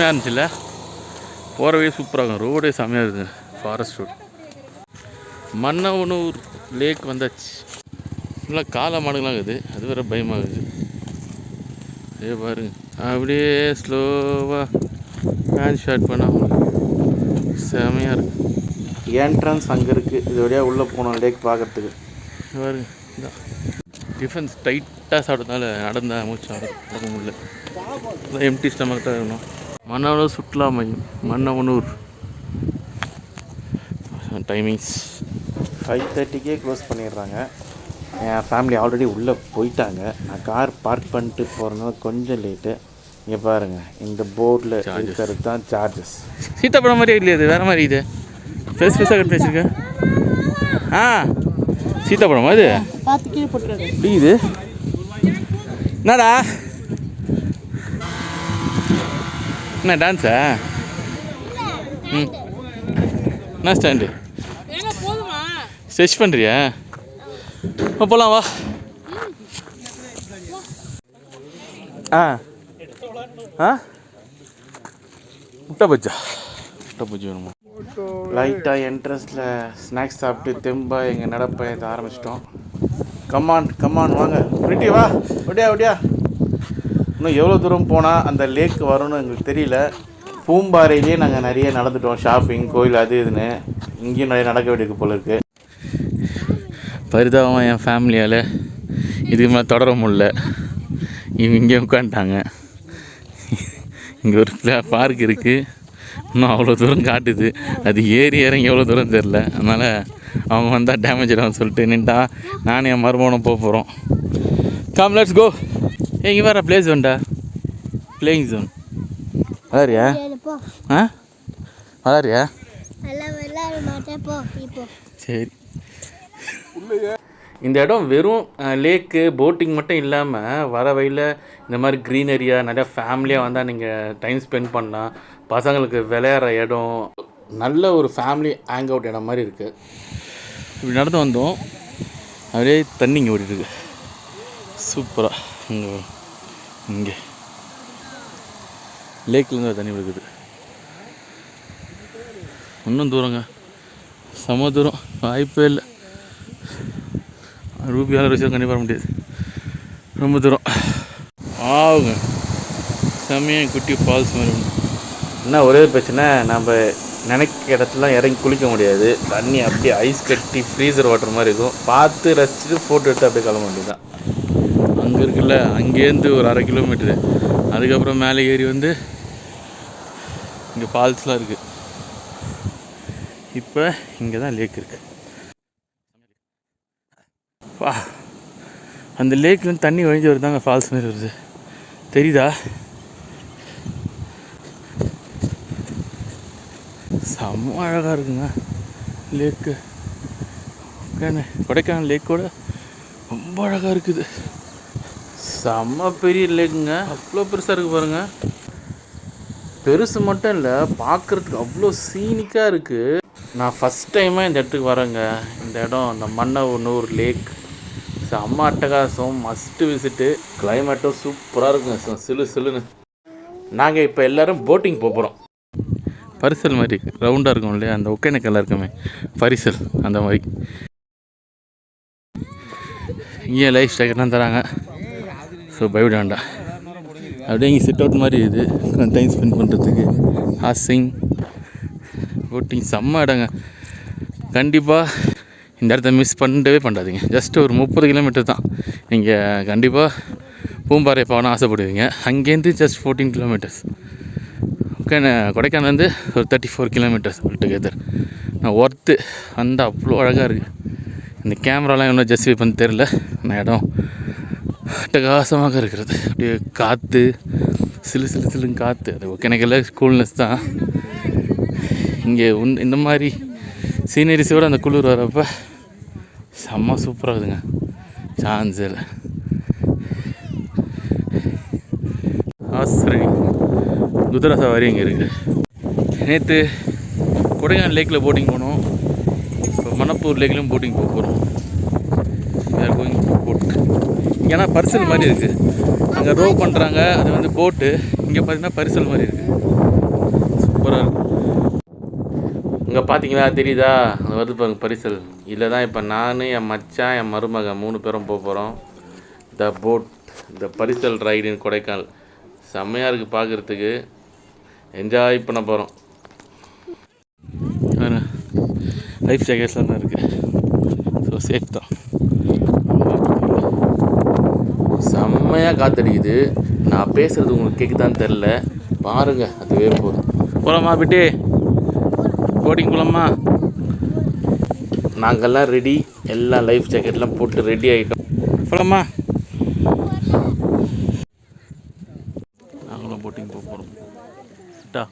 செம்மையாக இருந்துச்சுல்ல? போகிறவே சூப்பராக இருக்கும். ரோடே செம்மையாக இருக்குது ஃபாரஸ்ட் ரோடு மன்னவனூர் லேக் வந்தாச்சு. ஃபுல்லாக காளை மாடுங்களாம் இருக்குது. அது வேற பயமாக இருக்குது. அதே பாருங்க அப்படியே ஸ்லோவாக ஹேண்ட் ஷாட் பண்ணால் செமையாக இருக்கு. என்ட்ரன்ஸ் அங்கே இருக்குது இது வழியாக உள்ளே போனோம் லேக் பார்க்கறதுக்கு. பாருங்க இதான் டிஃபன்ஸ் டைட்டாக சாப்பிட்டதுனால நடந்தா மூச்சு நடக்க முடியல. எம்டி ஸ்டமக் தான் இருக்கணும். மன்னவனூர் சுற்றுலா மையம் மன்னவனூர். டைமிங்ஸ் ஃபைவ் தேர்ட்டிக்கே க்ளோஸ் பண்ணிடுறாங்க. என் ஃபேமிலி ஆல்ரெடி உள்ளே போயிட்டாங்க. நான் கார் பார்க் பண்ணிட்டு போகிறதுனால கொஞ்சம் லேட்டு இங்கே பாருங்கள் இந்த போர்டில். இருக்கிறது தான் சார்ஜஸ் சீத்தாப்பழம் மாதிரியே இல்லையா இது வேறு மாதிரி இது. பெருசு பெருசாக கட்டி வச்சிருக்கேன் ஆ சீத்தாப்பழமா இது? இது? என்னடா? என்ன டான்ஸா ம். என்ன ஸ்டாண்டு ஸ்ட்ரெச் பண்ணுறியா போகலாம் வா ஆ. ஆ? முட்டை பஜ்ஜா. முட்டை பஜ்ஜி வேணுமா? லைட்டாக என்ட்ரன்ஸில் ஸ்நாக்ஸ் சாப்பிட்டு தெம்பா எங்கள் நடப்பயத்தை ஆரம்பிச்சிட்டோம். கமான் கமான் வாங்க. பிரிட்டி வா. ஒடியா ஒடியா இன்னும் எவ்வளோ தூரம் போனால் அந்த லேக் வரும்னு எங்களுக்கு தெரியல. பூம்பாறையிலே நாங்கள் நிறைய நடந்துட்டோம். ஷாப்பிங் கோயில் அது இதுன்னு. இங்கேயும் நிறைய நடக்க வேண்டியது போல இருக்குது பரிதாபமாக என் ஃபேமிலியால் இதுக்கு மேலே தொடர முடியல. இவங்க இங்கே உட்காந்துட்டாங்க. இங்கே ஒரு பார்க் இருக்குது இன்னும் அவ்வளோ தூரம் காட்டுது. அது ஏறி இறங்கி எவ்வளோ தூரம் தெரில அதனால் அவங்க வந்தால் டேமேஜ் ஆகும் சொல்லிட்டு நின்ட்டா நானும் என் மருமகனும் போக போகிறோம் கம் லெட்ஸ் கோ ஏ இங்கே வேறு ப்ளே ஜோன்டா பிளேயிங் ஜோன் வளரியா? போ. ஆ? வளரியா? சரி. இந்த இடம் வெறும் லேக்கு போட்டிங் மட்டும் இல்லாமல் வர வழியில் இந்த மாதிரி க்ரீனரியாக நிறையா ஃபேமிலியாக வந்தால் நீங்கள் டைம் ஸ்பெண்ட் பண்ணலாம். பசங்களுக்கு விளையாடுற இடம் நல்ல ஒரு ஃபேமிலி ஹேங் அவுட் இடம் மாதிரி இருக்குது இப்படி நடந்து வந்தோம் அப்படியே தண்ணி இங்கே ஓடிட்டு இருக்கு. சூப்பராக இங்கே இங்கே. லேக்லேருந்து தண்ணி விழுக்குது இன்னும் தூரங்க. செம தூரம். வாய்ப்பே இல்லை. ரூபியால் விஷயம் கண்டிப்பாக வர முடியாது. ரொம்ப தூரம். ஆகுங்க செம்மையாக குட்டி ஃபால்ஸ் மாதிரி என்ன ஒரே பிரச்சனை நம்ம நினைக்க இடத்துலாம் இறங்கி குளிக்க முடியாது. தண்ணி அப்படியே ஐஸ் கட்டி ஃப்ரீசர் வாட்டர் மாதிரி இருக்கும். பார்த்து ரசிச்சுட்டு ஃபோட்டோ எடுத்து அப்படியே கிளம்ப வேண்டியதுதான். இருக்குல்ல அங்கேருந்து ஒரு அரை கிலோமீட்ரு அதுக்கப்புறம் மேலே ஏறி வந்து இங்கே ஃபால்ஸ்லாம் இருக்குது இப்போ இங்கே தான் லேக் இருக்குது வா. அந்த லேக்லேருந்து தண்ணி வழிஞ்சு வருதாங்க ஃபால்ஸ் மாதிரி வருது. தெரியுதா? செம்ம அழகாக இருக்குங்க லேக்கு கொடைக்கானல் லேக்கோட ரொம்ப அழகாக இருக்குது. செம்ம பெரிய லேக்குங்க. அவ்வளோ பெருசாக இருக்குது பாருங்கள் பெருசு மட்டும் இல்லை பார்க்குறதுக்கு அவ்வளோ சீனிக்காக இருக்குது நான் ஃபஸ்ட் டைமாக இந்த இடத்துக்கு வரேங்க. இந்த இடம் இந்த மன்னவனூர் லேக் செம்ம அட்டகாசம் மஸ்ட்டு விசிட்டு கிளைமேட்டும் சூப்பராக இருக்குங்க. சிலு சிலுன்னு நாங்கள் இப்போ எல்லோரும் போட்டிங் போகிறோம் பரிசல் மாதிரி ரவுண்டாக இருக்கும் இல்லையா? அந்த ஒகேனக்கல்ல இருக்குமே. பரிசல் அந்த மாதிரி. இங்கே லைஃப் ஸ்டைக்கெல்லாம் தராங்க. ஸோ பயப்படாண்டா அப்படியே இங்கே சிட் அவுட் மாதிரி இது. டைம் ஸ்பெண்ட் பண்ணுறதுக்கு ஹாசிங் போட்டிங் செம்ம இடங்க. கண்டிப்பாக இந்த இடத்த மிஸ் பண்ணவே பண்ணாதீங்க. ஜஸ்ட் ஒரு முப்பது கிலோமீட்டர் தான். நீங்கள் கண்டிப்பாக பூம்பாறை போகணும் ஆசைப்படுவீங்க. அங்கேருந்து ஜஸ்ட் ஃபோர்டீன் கிலோமீட்டர்ஸ் ஓகே கொடைக்கானலேருந்து ஒரு தேர்ட்டி ஃபோர் கிலோமீட்டர்ஸ் டுகெதர் நான் ஒர்த்து அந்த அவ்வளோ அழகாக இருக்குது இந்த கேமராலாம் இன்னும் ஜஸ்டிஃபை பண்ண தெரில நான் இடம் அட்டகாசமாக இருக்கிறது. அப்படியே காற்று சிலு சிலு சிலுன்னு காற்று அது ஒகேனக்கல்ல கூல்னஸ் தான். இங்கே உன் இந்த மாதிரி சீனரிஸோடு அந்த குளிர் வரப்போ செம்ம சூப்பராக இருக்குதுங்க. சான்ஸ் இல்லை ஆஸ்திரேலியா குதிரை சவாரி இங்கே இருக்குது நேற்று கொடைக்கானல் லேக்கில் போட்டிங் போனோம். இப்போ மணப்பூர் லேக்லேயும் போட்டிங் போக போகிறோம் வேறு கோயிங் போட் ஏன்னா பரிசல் மாதிரி இருக்குது அங்கே ரோ பண்ணுறாங்க அது வந்து போட்டு இங்கே பார்த்தீங்கன்னா பரிசல் மாதிரி இருக்குது சூப்பராக இருக்கும் இங்கே பார்த்தீங்களா தெரியுதா? அது வருது பாருங்க பரிசல். இதில் தான் இப்போ நான் என் மச்சான் என் மருமகன் மூணு பேரும் போக போகிறோம் த போட் த பரிசல் ரைடு கொடைக்கானல். செம்மையாக இருக்குது பார்க்குறதுக்கு என்ஜாய் பண்ண போகிறோம் லைஃப் ஜாக்கெட்ஸ்லாம் தான் இருக்குது ஸோ சேஃப் தான். செம்மையாக காத்தடிக்குது. நான் பேசுகிறது உங்களுக்கு கேட்குதான்னு தெரில பாருங்க அதுவே போதும். போகலாமா பிட்டு. போட்டிங் போகலாமா நாங்கள்லாம் ரெடி எல்லாம் லைஃப் ஜாக்கெட்லாம் போட்டு ரெடி ஆகிட்டோம் போகலாமா நாங்களும் போட்டிங் போக போகிறோம் டா.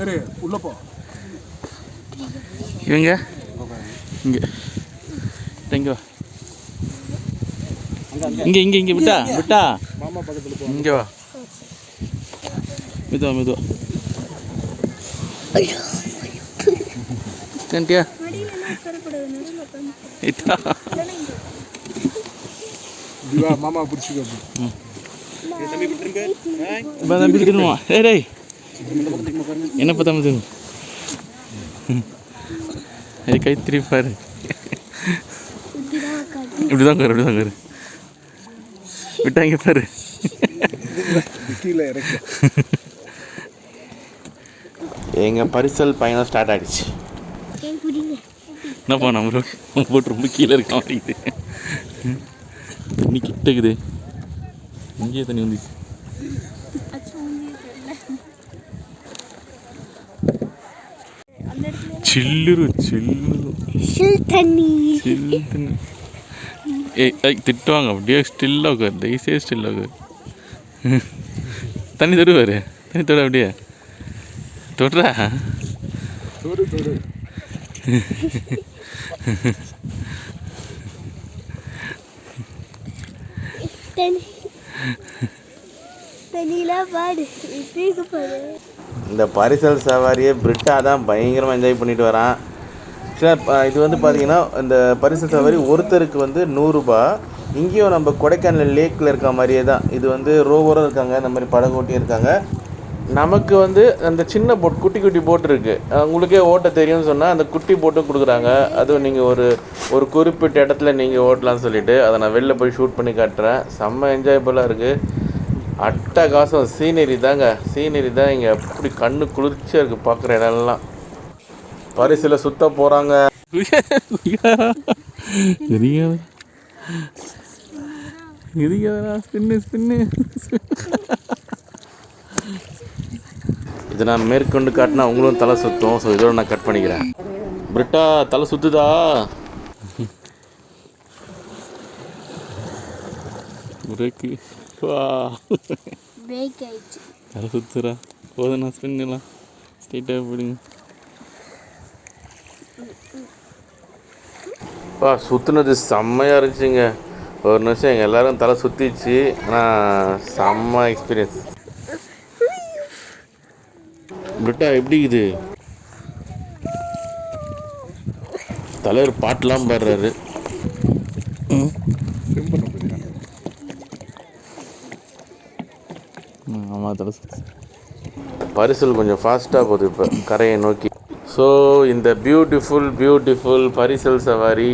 ஏறு உள்ள போ. இவங்க இங்கே வா இங்கே இங்கே இங்கே விட்டா விட்டா. மாமா பக்கத்துல போ. இங்கே வா. மெதுவா மெதுவா. கண்டியா? திவா மாமா பிடிச்சிக்கோ. டேய். என்ன பார்த்தா அது கை திருப்பி பாரு. இப்படி தான் இப்படி தான் விட்டாங்க பாரு. எங்கள் பரிசல் பயணம் ஸ்டார்ட் ஆகிடுச்சு என்னப்பா நம்ம போட்டு ரொம்ப கீழே இருக்க மாட்டேங்குது. தண்ணி கிட்டக்குது இங்கேயே தண்ணி வந்துச்சு. சில்லுரு சில்லுரு. ஷில் தண்ணி. சில்லு தண்ணி. ஏய் ஏய் திட்டுவாங்க அப்படியே ஸ்டில்லாக உட்கார். தயவுசே ஸ்டில்லாக உட்கார். தண்ணி தொடுவார் தண்ணி தொட அப்படியே. தொடுறா? இந்த பரிசல் சவாரியை பிரிட்டா தான் பயங்கரமாக என்ஜாய் பண்ணிட்டு வரான். சார் இது வந்து பார்த்தீங்கன்னா இந்த பரிசல் சவாரி ஒருத்தருக்கு வந்து நூறுரூபா இங்கேயும் நம்ம கொடைக்கானல் லேக்கில் இருக்க மாதிரியே தான். இது வந்து ரோவரும் இருக்காங்க இந்த மாதிரி படகோட்டியும் இருக்காங்க. நமக்கு வந்து அந்த சின்ன போட் குட்டி குட்டி போட் இருக்குது உங்களுக்கே ஓட்ட தெரியும்னு சொன்னால் அந்த குட்டி போட்டும் கொடுக்குறாங்க. அதுவும் நீங்கள் ஒரு ஒரு குறிப்பிட்ட இடத்துல நீங்கள் ஓட்டலாம்னு சொல்லிவிட்டு அதை நான் வெளில போய் ஷூட் பண்ணி காட்டுறேன். செம்ம என்ஜாயபுளாக இருக்குது அட்டகாசம் சீனரி தாங்க. சீனரி தான் இங்கே அப்படி கண்ணு குளிர்ச்சியாக இருக்குது பார்க்குற இடம்லாம். பரிசில் சுத்த போகிறாங்க இதை நான் மேற்கொண்டு காட்டினா உங்களும் தலை சுற்றும் ஸோ இதோட நான் கட் பண்ணிக்கிறேன். பிரிட்டா தலை சுத்துதா? பிரேக்கு. வா. பிரேக் ஆயிடுச்சு. தலை சுத்துறா. போதும் நான் ஸ்பின்னுலாம். ஸ்ட்ரைட்டாக போடுங்க. பா சுற்றுனது செம்மையாக இருந்துச்சுங்க. ஒரு நிமிஷம் எங்கள் எல்லாரும் தலை சுற்றிச்சு ஆனால் செம்ம எக்ஸ்பீரியன்ஸ் பிரிட்டா எப்படி இது தலைவர் பாட்டெலாம் பாடுறாரு. ஆமாம் தலை பரிசல் கொஞ்சம் ஃபாஸ்ட்டாக போகுது இப்போ. கரையை நோக்கி. ஸோ இந்த பியூட்டிஃபுல் பியூட்டிஃபுல் பரிசல் சவாரி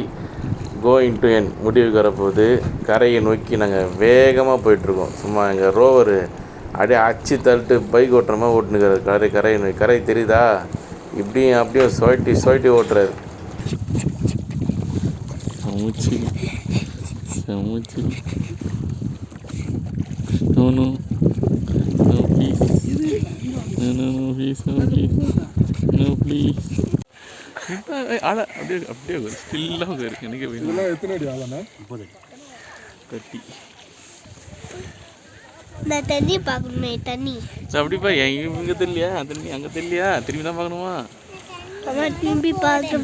கோயிங் டு என் முடிவுக்கு வரப்போகுது. கரையை நோக்கி நாங்கள் வேகமாக போயிட்டுருக்கோம். சும்மா எங்கள் ரோவரு அப்படியே அச்சு தள்ளிட்டு பைக் ஓட்டுற மாதிரி ஓட்டுனுக்கிற கரை கரையை நோக்கி கரை தெரியுதா? இப்படியும் அப்படியும் சொயட்டி சொயட்டி ஓட்டுறாரு. சமைச்சு சமைச்சு. No no no please no please ஆட அப்படியே அப்படியே ஸ்டில்லாக இருக்கு எனக்கு வேணும். இதெல்லாம் எத்தனை அடி ஆகண்ணா கட்டி. நான் தண்ணி பார்க்கணுமே தண்ணி. சரி, அப்படிப்பா என் இங்கே தெரியலையா? தண்ணி அங்கே தெரியலையா? திரும்பி தான் பார்க்கணுமா? திரும்பி பார்க்க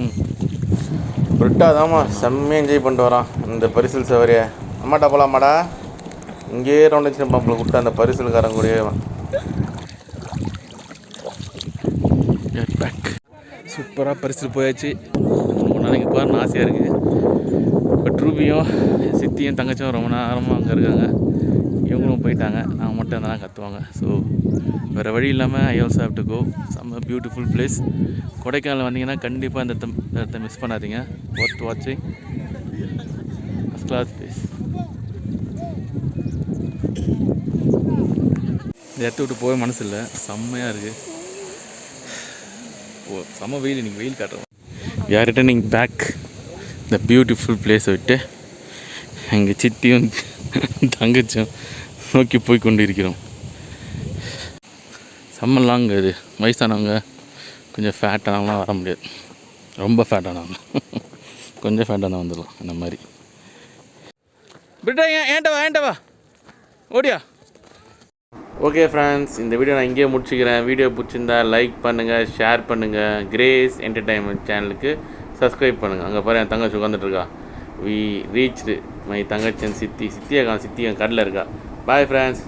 ம் பிரிட்டா தாம்மா. செம்மையாக என்ஜாய் பண்ணிட்டு வரான். இந்த பரிசல் சவாரியை. அம்மாட்டா போகலாமாடா இங்கேயே ரவுண்ட் வச்சு நம்மளை விட்டு அந்த பரிசல்காரன் கூடயே பேக் சூப்பராக பறிச்சுட்டு போயாச்சு. ரொம்ப நாளைக்கு பாருன்னு ஆசையாக இருக்குது ட்ரூபியும் சித்தியும் தங்கச்சியும் ரொம்ப நேரமாக அங்கே இருக்காங்க. இவங்களும் போயிட்டாங்க. நாங்கள் மட்டும் இருந்தாலும் கற்றுவாங்க ஸோ வேறு வழி இல்லாமல் I also have to go செம்ம பியூட்டிஃபுல் பிளேஸ் கொடைக்கானல் வந்தீங்கன்னா கண்டிப்பாக இந்த இடத்த- இந்த இடத்த மிஸ் பண்ணாதீங்க. ஒர்த் வாட்சிங் ஃபஸ்ட் கிளாஸ் பிளேஸ் இந்த இடத்த விட்டு போக மனசு இல்லை. செம்மையாக இருக்குது ஓ செம்ம வெயில் இன்றைக்கி வெயில் காட்டுறோம். வி ஆர் ரிட்டர்னிங் பேக் இந்த பியூட்டிஃபுல் பிளேஸை விட்டு எங்கள் சித்தியும் தங்கச்சியும் நோக்கி போய் கொண்டு இருக்கிறோம் செம்மலாங்க இது. வயசானவங்க கொஞ்சம் ஃபேட்டானவங்களாம் வர முடியாது. ரொம்ப ஃபேட்டானவங்க கொஞ்சம் ஃபேட்டான வந்துடலாம் அந்த மாதிரி. பிரிட்டா ஏன் ஏன்டவா வா வா. ஓடியா. ஓகே ஃப்ரெண்ட்ஸ் இந்த வீடியோ நான் இங்கேயே முடிச்சுக்கிறேன். வீடியோ பிடிச்சிருந்தா லைக் பண்ணுங்கள் ஷேர் பண்ணுங்கள் கிரேஸ் என்டர்டைன்மெண்ட் சேனலுக்கு சப்ஸ்கிரைப் பண்ணுங்கள் அங்கே பாரு என் தங்கச்சி உட்காந்துட்ருக்கா வி ரீச்டு மை தங்கச்சன் சித்தி. சித்தியா சித்தி கடலில் இருக்கா. Bye friends